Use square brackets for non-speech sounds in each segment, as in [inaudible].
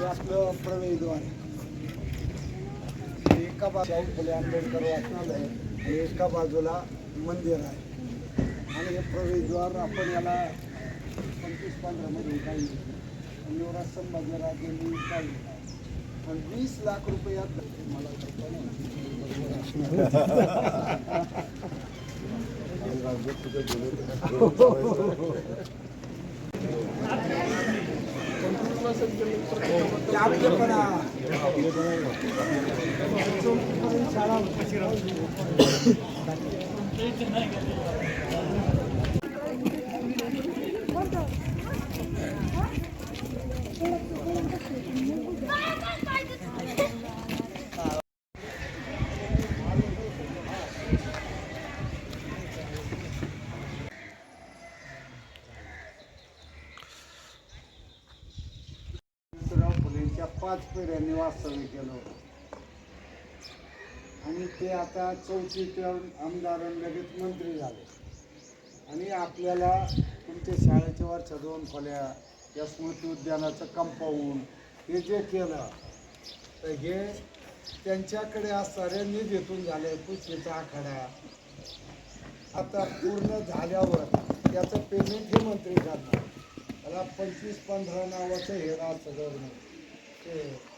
आपलं प्रवेशद्वार एका बाजूला फुले आंबेडकर वाचनालय आणि एका बाजूला मंदिर आहे. आणि हे प्रवेशद्वार आपण याला पंचवीस पंधरामध्ये काही युवराज संभाजीराजेंनी काही आणि वीस लाख रुपयात मला [laughs] पण शाळा [laughs] [laughs] पाच पिढ्यांनी वास्तव्य केलं होतं. आणि ते आता चौथीच्या आमदार लगेच मंत्री झाले. आणि आपल्याला तुमच्या शाळेच्या वरच्या दोन खोल्या या स्मृती उद्यानाचं कंपाऊंड हे जे केलं तर हे त्यांच्याकडे असणाऱ्या निधीतून झाले पुष्टीचा आखाडा. आता पूर्ण झाल्यावर त्याचं पेमेंट हे मंत्री करणार. त्याला पंचवीस पंधरा नावाचं हे राहत सगळं ते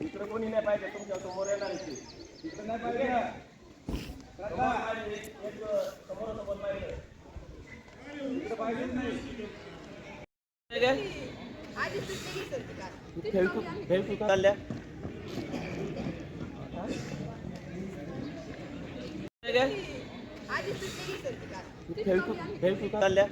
इकडे कोणी नाही पाहिजे तुमच्यासमोर येणार ते. इकडे नाही पाहिजे समोर पाहिजे. एक- एक समोर समोर पाहिजे इकडे पाहिजेच नाही खेळतू खेळतू चालल्या खेळतू खेळतू चालल्या